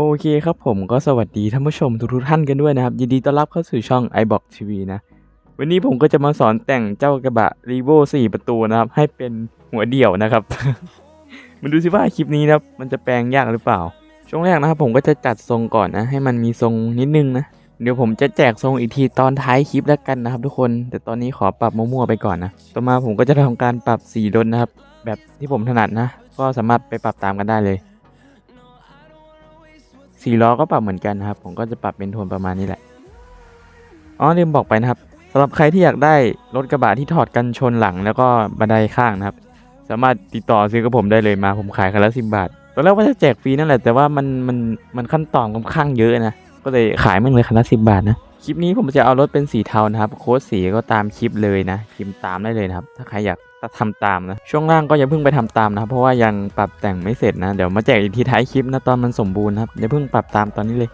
โอเคครับผมก็สวัสดีท่านผู้ชมทุกๆท่านกันด้วยนะครับ ยินดีต้อนรับเข้าสู่ช่อง iBox TV นะ วันนี้ผมก็จะมาสอนแต่งเจ้ากระบะ r e v o 4ประตูนะครับ ให้เป็นหัวเดี่ยวนะครับมาดูสิว่าคลิปนี้นะครับมันจะแปลงยากหรือเปล่า ช่วงแรกนะครับผมก็จะจัดทรงก่อนนะ ให้มันมีทรงนิดนึงนะ เดี๋ยวผมจะแจกทรงอีกทีตอนท้ายคลิปแล้วกันนะครับ ทุกคน แต่ตอนนี้ขอปรับมั่วๆไปก่อนนะ ต่อมาผมก็จะทำการปรับสีรถนะครับ แบบที่ผมถนัดนะ ก็สามารถไปปรับตามกันได้เลย สีล้อก็ปรับเหมือนกันนะครับ ผมก็จะปรับเป็นโทนประมาณนี้แหละอ๋อลืมบอกไปนะครับสำหรับใครที่อยากได้รถกระบะที่ถอดกันชนหลังแล้วก็บันไดข้างนะครับ สามารถติดต่อซื้อกับผมได้เลยมาผมขายคันละสิบบาทตอนแรกว่าจะแจกฟรีนั่นแหละแต่ว่ามันมันมันขั้นตอนค่อนข้างเยอะนะก็เลยขายมันเลยคันละสิบบาทนะ คลิปนี้ผมจะเอารถเป็นสีเทานะครับ โค้ดสีก็ตามคลิปเลยนะพิมพ์ตามได้เลยนะครับ ถ้าใครอยากทำตามนะ ช่วงล่างก็อย่าเพิ่งไปทำตามนะครับเพราะว่ายังปรับแต่งไม่เสร็จนะ เดี๋ยวมาแจกอีกทีท้ายคลิปนะตอนมันสมบูรณ์ครับอย่าเพิ่งปรับตามตอนนี้เลย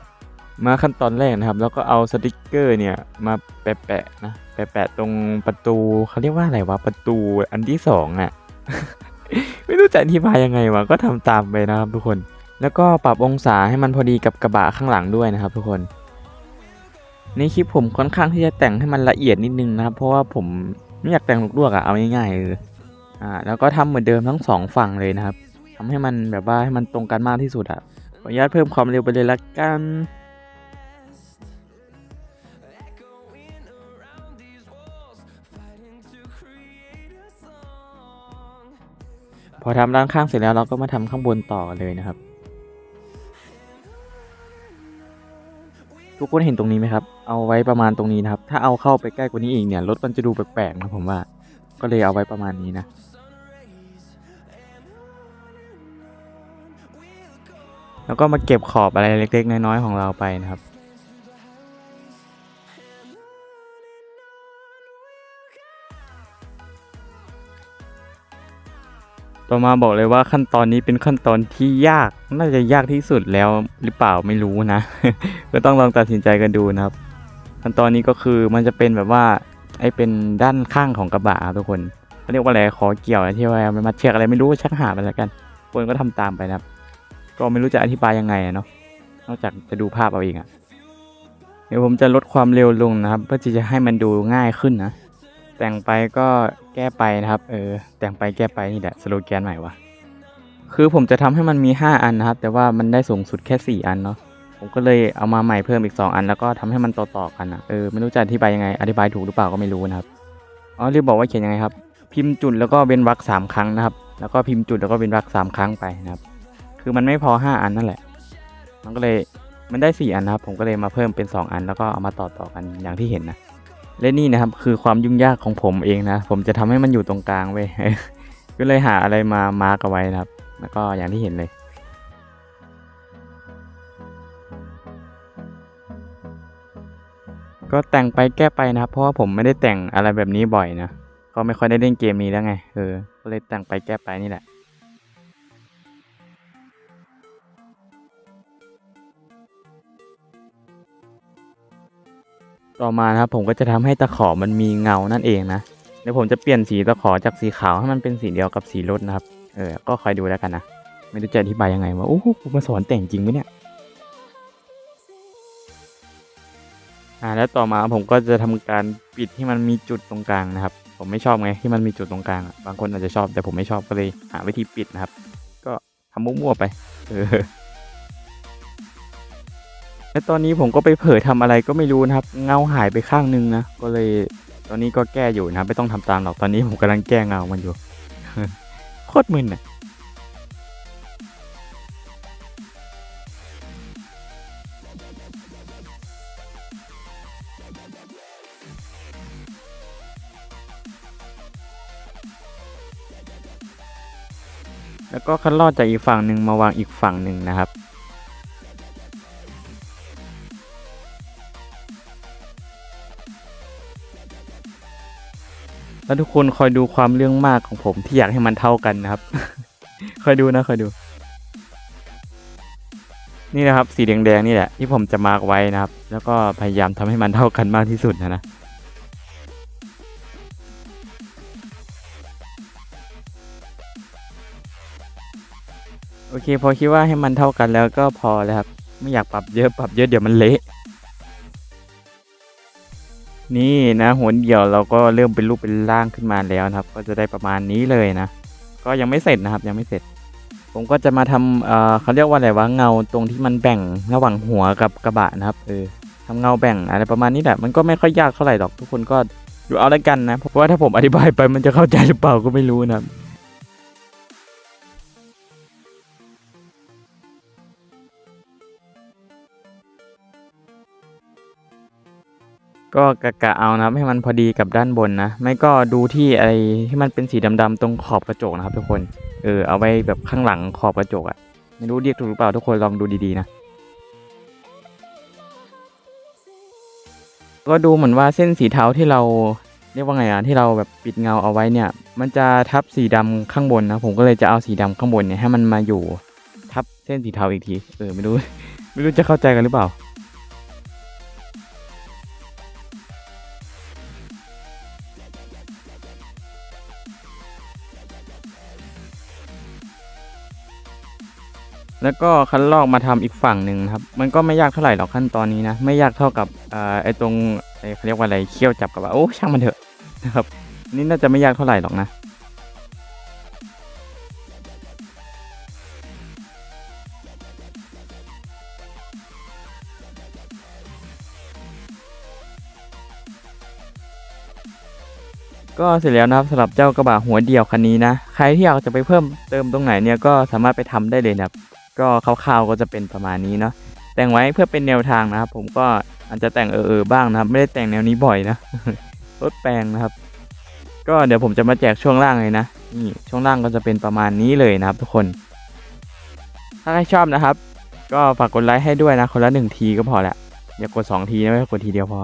มาขั้นตอนแรกนะครับ แล้วก็เอาสติกเกอร์เนี่ยมาแปะๆนะแปะๆตรงประตูเขาเรียกว่าอะไรวะประตูอันที่สองอะ่ะไม่รู้จะอธิบายยังไงวะก็ทำตามไปนะครับทุกคน แล้วก็ปรับองศาให้มันพอดีกับกระบะข้างหลังด้วยนะครับ ทุกคน ในคลิปผมค่อนข้างที่จะแต่งให้มันละเอียดนิดนึงนะครับ เพราะว่าผมไม่อยากแต่งลวกๆอะ่ะเอาง่ายๆเลยอ่าแล้วก็ทำเหมือนเดิมทั้งสองฝั่งเลยนะครับทำให้มันแบบว่าให้มันตรงกันมากที่สุดอะขออนุญาตเพิ่มความเร็วไปเลยละกันพอทำด้านข้างเสร็จแล้วเราก็มาทำข้างบนต่อเลยนะครับ ทุกคนเห็นตรงนี้ไหมครับ เอาไว้ประมาณตรงนี้นะครับ ถ้าเอาเข้าไปใกล้กว่านี้อีกเนี่ยรถมันจะดูแปลกๆนะผมว่า ก็เลยเอาไว้ประมาณนี้นะ แล้วก็มาเก็บขอบอะไรเล็ก ๆ น้อยๆของเราไปนะครับ ต่อมาบอกเลยว่าขั้นตอนนี้เป็นขั้นตอนที่ยาก น่าจะยากที่สุดแล้วหรือเปล่าไม่รู้นะ ก็ต้องลองตัดสินใจกันดูนะครับ ขั้นตอนนี้ก็คือมันจะเป็นแบบว่าไอ้เป็นด้านข้างของกระบะทุกคนเขาเรียกว่าอะไรขอเกี่ยวอะไรที่ว่ามันมาเชือกอะไรไม่รู้ชักหาไปแล้วกันคนก็ทำตามไปนะครับ ก็ไม่รู้จะอธิบายยังไงเนาะนอกจากจะดูภาพเอาเองอะเดี๋ยวผมจะลดความเร็วลงนะครับ เพื่อที่จะให้มันดูง่ายขึ้นนะ แต่งไปก็แก้ไปนะครับ เออ แต่งไปแก้ไปนี่แหละสโลแกนใหม่วะคือผมจะทำให้มันมี 5 อันนะครับ แต่ว่ามันได้สูงสุดแค่ 4 อันเนาะผมก็เลยเอามาใหม่เพิ่มอีก 2 อัน แล้วก็ทำให้มันต่อๆกันนะเออไม่รู้จะอธิบายยังไงอธิบายถูกหรือเปล่าก็ไม่รู้นะครับอ๋อรีบบอกว่าเขียนยังไงครับ พิมพ์จุดแล้วก็เว้นวรรคสามครั้งนะครับ แล้วก็พิมพ์จุดแล้วก็เว้นวรรคสามครั้งไปนะครับ คือมันไม่พอ 5 อันนั่นแหละ มันก็เลยมันได้ 4 อันนะครับ ผมก็เลยมาเพิ่มเป็น 2 อัน แล้วก็เอามาต่อๆกันอย่างที่เห็นนะ และนี่นะครับคือความยุ่งยากของผมเองนะ ผมจะทำให้มันอยู่ตรงกลางเว้ยก็เลยหาอะไรมามาร์กเอาไว้นะครับ แล้วก็อย่างที่เห็นเลยก็แต่งไปแก้ไปนะครับ เพราะว่าผมไม่ได้แต่งอะไรแบบนี้บ่อยนะ ก็ไม่ค่อยได้เล่นเกมนี้แล้วไง เออ ก็เลยแต่งไปแก้ไปนี่แหละ ต่อมานะครับผมก็จะทำให้ตะขอมันมีเงานั่นเองนะเดี๋ยวผมจะเปลี่ยนสีตะขอจากสีขาวให้มันเป็นสีเดียวกับสีรถนะครับเออก็คอยดูแล้วกันนะไม่รู้จะอธิบายยังไงว่าโอ้โหกูมาสอนแต่งจริงไหมเนี่ยอ่าแล้วต่อมาผมก็จะทำการปิดที่มันมีจุดตรงกลางนะครับ ผมไม่ชอบไงที่มันมีจุดตรงกลางบางคนอาจจะชอบแต่ผมไม่ชอบก็เลยหาวิธีปิดนะครับ ก็ทำมั่วๆไป เออ และตอนนี้ผมก็ไปเผลอทำอะไรก็ไม่รู้นะครับ เงาหายไปข้างนึงนะ ก็เลยตอนนี้ก็แก้อยู่นะ ไม่ต้องทำตามหรอกตอนนี้ผมกำลังแก้เงามันอยู่ โคตรมึนอะแล้วก็คัดลอดจากอีกฝั่งหนึ่งมาวางอีกฝั่งหนึ่งนะครับ แล้วทุกคนคอยดูความเรื่องมากของผมที่อยากให้มันเท่ากันนะครับ คอยดูนะคอยดู นี่นะครับ สีแดงๆนี่แหละที่ผมจะมาร์กไว้นะครับ แล้วก็พยายามทำให้มันเท่ากันมากที่สุดนะนะโอเค พอคิดว่าให้มันเท่ากันแล้วก็พอแล้วครับ ไม่อยากปรับเยอะปรับเยอะเดี๋ยวมันเละ นี่นะหัวเดี่ยวเราก็เริ่มเป็นรูปเป็นร่างขึ้นมาแล้วนะครับ ก็จะได้ประมาณนี้เลยนะ ก็ยังไม่เสร็จนะครับ ยังไม่เสร็จ ผมก็จะมาทำเอ่อเขาเรียกว่าอะไรวะเงาตรงที่มันแบ่งระหว่างหัวกับกระบะนะครับเออทำเงาแบ่งอะไรประมาณนี้แหละมันก็ไม่ค่อยยากเท่าไหร่หรอกทุกคนก็ดูเอาแล้วกันนะเพราะว่าถ้าผมอธิบายไปมันจะเข้าใจหรือเปล่าก็ไม่รู้นะ ก็กะกะเอานะครับ ให้มันพอดีกับด้านบนนะ ไม่ก็ดูที่อะไอ้ที่มันเป็นสีดำๆตรงขอบกระจกนะครับ ทุกคนเออเอาไว้แบบข้างหลังขอบกระจกอะไม่รู้เรียกถูกหรือเปล่าทุกคนลองดูดีๆนะก็ดูเหมือนว่าเส้นสีเทาที่เราเรียกว่าไงอะที่เราแบบปิดเงาเอาไว้เนี่ย มันจะทับสีดำข้างบนนะ ผมก็เลยจะเอาสีดำข้างบนเนี่ยให้มันมาอยู่ ทับเส้นสีเทาอีกที เออไม่รู้ ไม่รู้จะเข้าใจกันหรือเปล่า แล้วก็คันลอกมาทำอีกฝั่งหนึ่งครับ มันก็ไม่ยากเท่าไหร่หรอกขั้นตอนนี้นะ ไม่ยากเท่ากับเอ่อไอ้ตรงไอ้เขาเรียกว่าอะไรเคี่ยวจับกับว่าโอ้ช่างมันเถอะนะครับ นี่น่าจะไม่ยากเท่าไหร่หรอกนะก็เสร็จแล้วนะครับสำหรับเจ้ากระบะหัวเดี่ยวคันนี้นะ ใครที่อยากจะไปเพิ่มเติมตรงไหนเนี่ยก็สามารถไปทำได้เลยนะครับ ก็คร่าวๆก็จะเป็นประมาณนี้เนาะแต่งไว้เพื่อเป็นแนวทางนะครับ ผมก็อาจจะแต่งเออๆบ้างนะครับ ไม่ได้แต่งแนวนี้บ่อยนะลดแปลงนะครับ ก็เดี๋ยวผมจะมาแจกช่วงล่างเลยนะนี่ช่วงล่างก็จะเป็นประมาณนี้เลยนะครับ ทุกคน ถ้าใครชอบนะครับ ก็ฝากกดไลค์ให้ด้วยนะคนละหนึ่งทีก็พอละอย่ากดสองทีนะไม่กดทีเดียวพอ